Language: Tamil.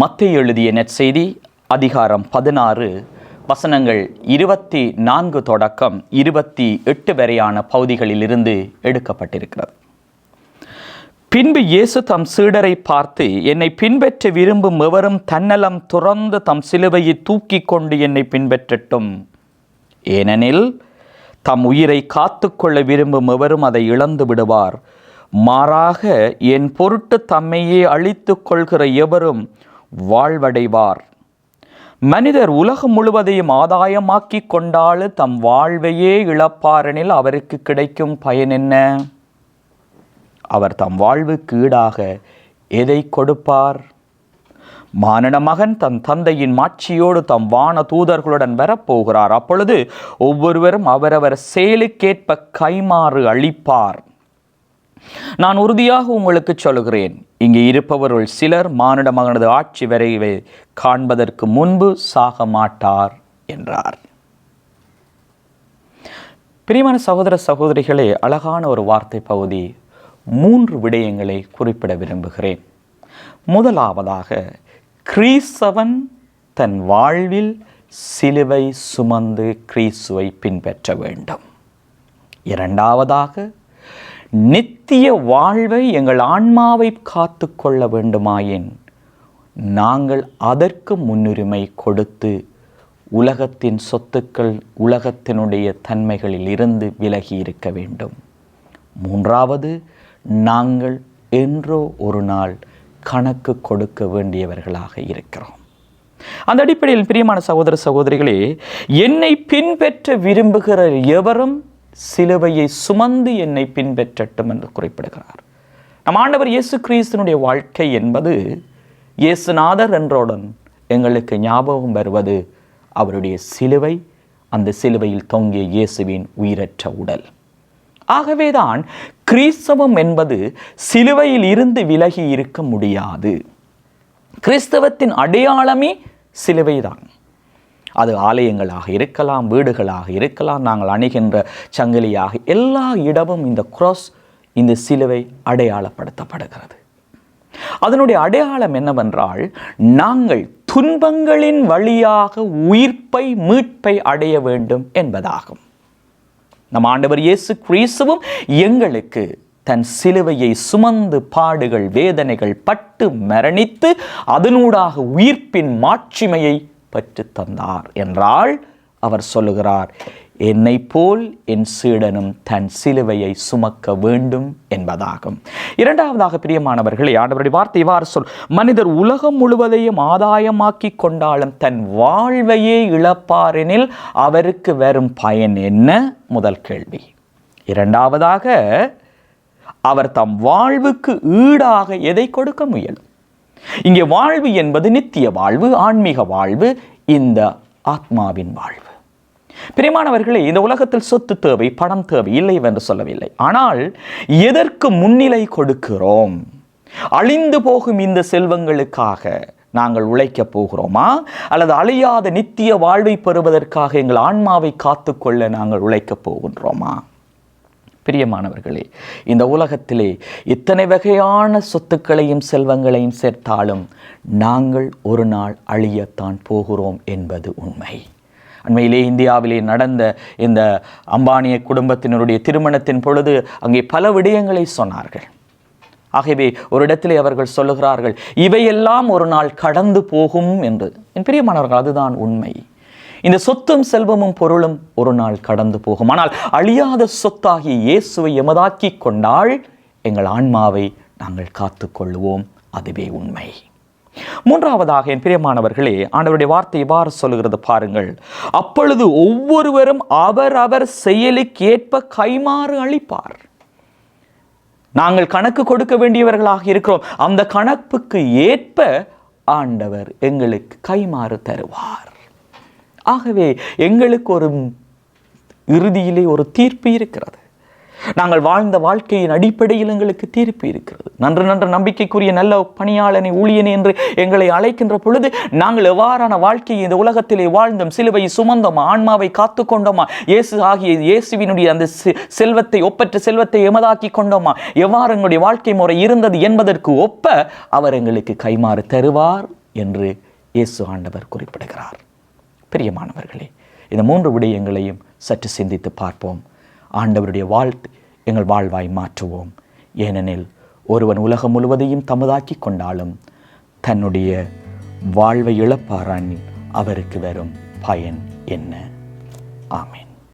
மத்திய எழுதிய நெற்செய்தி அதிகாரம் பதினாறு வசனங்கள் இருபத்தி நான்கு தொடக்கம் இருபத்தி எட்டு வரையான பகுதிகளிலிருந்து எடுக்கப்பட்டிருக்கிறது. பின்பு இயேசு தம் சீடரை பார்த்து என்னை பின்பற்ற விரும்பும் எவரும் தன்னலம் துறந்து தம் சிலுவையை தூக்கி கொண்டு என்னை பின்பற்றட்டும். ஏனெனில் தம் உயிரை காத்துக்கொள்ள விரும்பும் எவரும் அதை இழந்து விடுவார். மாறாக என் பொருட்டு தம்மையே அழித்து கொள்கிற எவரும் வாழ்வடைவார். மனிதர் உலகம் முழுவதையும் ஆதாயமாக்கி கொண்டால் தம் வாழ்வையே இழப்பாரெனில் அவருக்கு கிடைக்கும் பயன் என்ன? அவர் தம் வாழ்வுக்கு ஈடாக எதை கொடுப்பார்? மானிட மகன் தன் தந்தையின் மாட்சியோடு தம் வான தூதர்களுடன் வரப்போகிறார். அப்பொழுது ஒவ்வொருவரும் அவரவர் செயலுக்கேற்ப கைமாறு அளிப்பார். நான் உறுதியாக உங்களுக்கு சொல்கிறேன் இங்கே இருப்பவர்கள் சிலர் மானிட மகனது ஆட்சி வரைவை காண்பதற்கு முன்பு சாக மாட்டார் என்றார். பிரியமான சகோதர சகோதரிகளே அழகான ஒரு வார்த்தை பகுதி மூன்று விடயங்களை குறிப்பிட விரும்புகிறேன். முதலாவதாக கிறிஸ்தவன் தன் வாழ்வில் சிலுவை சுமந்து கிறிஸ்துவை பின்பற்ற வேண்டும். இரண்டாவதாக நித்திய வாழ்வை எங்கள் ஆன்மாவை காத்து கொள்ள வேண்டுமாயின் நாங்கள் அதற்கு முன்னுரிமை கொடுத்து உலகத்தின் சொத்துக்கள் உலகத்தினுடைய தன்மைகளில் இருந்து விலகி இருக்க வேண்டும். மூன்றாவது நாங்கள் என்றோ ஒரு நாள் கணக்கு கொடுக்க வேண்டியவர்களாக இருக்கிறோம். அந்த அடிப்படையில் பிரியமான சகோதர சகோதரிகளே என்னை பின்பற்ற விரும்புகிற எவரும் சிலுவையை சுமந்து என்னை பின்பற்றட்டும் என்று குறிப்பிடுகிறார். நம் ஆண்டவர் இயேசு கிறிஸ்தனுடைய வாழ்க்கை என்பது இயேசுநாதர் என்றோடன் எங்களுக்கு ஞாபகம் வருவது அவருடைய சிலுவை அந்த சிலுவையில் தொங்கிய இயேசுவின் உயிரற்ற உடல். ஆகவேதான் கிறிஸ்தவம் என்பது சிலுவையில் இருந்து விலகி இருக்க முடியாது. கிறிஸ்தவத்தின் அடையாளமே சிலுவைதான். அது ஆலயங்களாக இருக்கலாம் வீடுகளாக இருக்கலாம் நாங்கள் அணுகின்ற சங்கிலியாக எல்லா இடமும் இந்த cross இந்த சிலுவை அடையாளப்படுத்தப்படுகிறது. அதனுடைய அடையாளம் என்னவென்றால் நாங்கள் துன்பங்களின் வழியாக உயிர்ப்பை மீட்பை அடைய வேண்டும் என்பதாகும். நம் ஆண்டவர் இயேசு கிறிஸ்துவும் எங்களுக்கு தன் சிலுவையை சுமந்து பாடுகள் வேதனைகள் பட்டு மரணித்து அதனூடாக உயிர்ப்பின் மாட்சிமையை பெற்று தந்தார் என்றால் அவர் சொல்லுகிறார் என்னை போல் என் சீடனும் தன் சிலுவையை சுமக்க வேண்டும் என்பதாகும். இரண்டாவதாக பிரியமானவர்களே ஆண்டவருடைய வார்த்தை இவ்வாறு சொல் மனிதர் உலகம் முழுவதையும் ஆதாயமாக்கி கொண்டாலும் தன் வாழ்வையே இழப்பாரெனில் அவருக்கு வரும் பயன் என்ன? முதல் கேள்வி. இரண்டாவதாக அவர் தம் வாழ்வுக்கு ஈடாக எதை கொடுக்க முயலும்? இங்கே வாழ்வு என்பது நித்திய வாழ்வு ஆன்மீக வாழ்வு இந்த ஆத்மாவின் வாழ்வு. பிரியமானவர்களே இந்த உலகத்தில் சொத்து தேவை பணம் தேவை இல்லை என்று சொல்லவில்லை. ஆனால் எதற்கு முன்னிலை கொடுக்கிறோம்? அழிந்து போகும் இந்த செல்வங்களுக்காக நாங்கள் உழைக்கப் போகிறோமா? அல்லது அழியாத நித்திய வாழ்வை பெறுவதற்காக எங்கள் ஆன்மாவை காத்துக்கொள்ள நாங்கள் உழைக்கப் போகின்றோமா? பிரியமானவர்களே இந்த உலகத்திலே இத்தனை வகையான சொத்துக்களையும் செல்வங்களையும் சேர்த்தாலும் நாங்கள் ஒரு நாள் அழியத்தான் போகிறோம் என்பது உண்மை. அண்மையிலே இந்தியாவிலே நடந்த இந்த அம்பானிய குடும்பத்தினருடைய திருமணத்தின் பொழுது அங்கே பல விடயங்களை சொன்னார்கள். ஆகவே ஒரு இடத்திலே அவர்கள் சொல்லுகிறார்கள் இவையெல்லாம் ஒரு நாள் கடந்து போகும் என்று. என் பிரியமானவர்கள் அதுதான் உண்மை. இந்த சொத்தும் செல்வமும் பொருளும் ஒரு நாள் கடந்து போகும். ஆனால் அழியாத சொத்தாகிய இயேசுவை எமதாக்கி கொண்டால் எங்கள் ஆன்மாவை நாங்கள் காத்துக்கொள்வோம் அதுவே உண்மை. மூன்றாவதாக என் பிரியமானவர்களே ஆண்டவருடைய வார்த்தை இவ்வாறு சொல்லுகிறது பாருங்கள். அப்பொழுது ஒவ்வொருவரும் அவர் அவர் செயலுக்கேற்ப கைமாறு அளிப்பார். நாங்கள் கணக்கு கொடுக்க வேண்டியவர்களாக இருக்கிறோம். அந்த கணக்குக்கு ஏற்ப ஆண்டவர் எங்களுக்கு கைமாறு தருவார். ஆகவே எங்களுக்கு ஒரு இறுதியிலே ஒரு தீர்ப்பு இருக்கிறது. நாங்கள் வாழ்ந்த வாழ்க்கையின் அடிப்படையில் எங்களுக்கு தீர்ப்பு இருக்கிறது. நன்று நன்று நம்பிக்கைக்குரிய நல்ல பணியாளனை ஊழியனே என்று எங்களை அழைக்கின்ற பொழுது நாங்கள் எவ்வாறான வாழ்க்கையை இந்த உலகத்திலே வாழ்ந்தோம் சிலுவை சுமந்தோமா ஆன்மாவை காத்து கொண்டோமா இயேசு ஆகிய இயேசுவினுடைய அந்த செ- செல்வத்தை ஒப்பற்ற செல்வத்தை எமதாக்கி கொண்டோமா எவ்வாறு எங்களுடைய வாழ்க்கை முறை இருந்தது என்பதற்கு ஒப்ப அவர் எங்களுக்கு கைமாறு தருவார் என்று இயேசு ஆண்டவர் குறிப்பிடுகிறார். பிரியமானவர்களே இந்த மூன்று விடயங்களையும் சற்று சிந்தித்து பார்ப்போம். ஆண்டவருடைய வாழ்த்து எங்கள் வாழ்வாய் மாற்றுவோம். ஏனெனில் ஒருவன் உலகம் முழுவதையும் தமதாக்கி கொண்டாலும் தன்னுடைய வாழ்வை இழப்பாரான் அவருக்கு வரும் பயன் என்ன? ஆமே